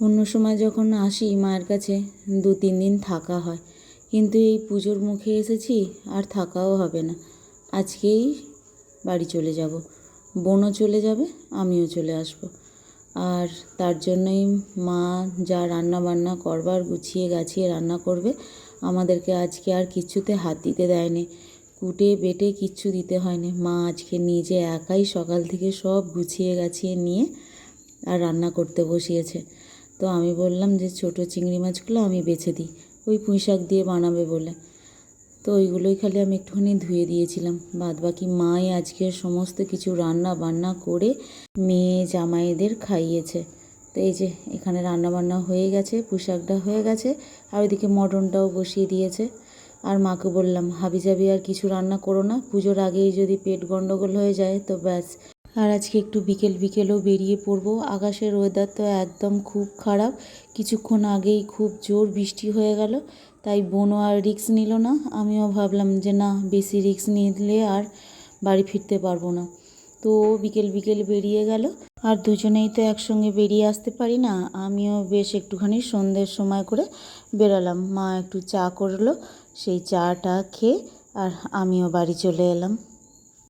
অন্য সময় যখন আসি মায়ের কাছে, দু তিন দিন থাকা হয়। কিন্তু এই পুজোর মুখে এসেছি, আর থাকাও হবে না। আজকেই বাড়ি চলে যাব। বোনও চলে যাবে, আমিও চলে আসব। আর তার জন্যই মা যা রান্না বান্না করবার, গুছিয়ে গাছিয়ে রান্না করবে, আমাদেরকে আজকে আর কিচ্ছুতে হাত দিতে দেয়নি। কুটে বেটে কিচ্ছু দিতে হয়নি। মা আজকে নিজে একাই সকাল থেকে সব গুছিয়ে গাছিয়ে নিয়ে আর রান্না করতে বসিয়েছে। তো আমি বললাম যে ছোটো চিংড়ি মাছগুলো আমি বেছে দিই। ওই পুঁই শাক দিয়ে বানাবে বলে। তো ওইগুলোই খালি আমি একটুখানি ধুয়ে দিয়েছিলাম। বাদ বাকি মাই আজকে সমস্ত কিছু রান্না বান্না করে মেয়ে জামাইদের খাইয়েছে। তো এই যে এখানে রান্না বান্না হয়ে গেছে পুঁশাকটা হয়ে গেছে, আর ওইদিকে মটনটাও বসিয়ে দিয়েছে। আর মাকে বললাম হাবি জাবি আর কিছু রান্না করো না। পুজোর আগেই যদি পেট গন্ডগোল হয়ে যায়, তো ব্যাস। আর আজকে একটু বিকেল বিকেলও বেরিয়ে পড়ব। আকাশের ওয়েদার তো একদম খুব খারাপ। কিছুক্ষণ আগেই খুব জোর বৃষ্টি হয়ে গেল, তাই বোনও আর রিক্স নিল না। আমিও ভাবলাম যে না, বেশি রিক্স নিলে আর বাড়ি ফিরতে পারব না। তো বিকেল বিকেল বেরিয়ে গেল। আর দুজনেই তো একসঙ্গে বেরিয়ে আসতে পারি না। আমিও বেশ একটুখানি সন্ধ্যের সময় করে বেরালাম। মা একটু চা করল, সেই চাটা খেয়ে আর আমিও বাড়ি চলে এলাম।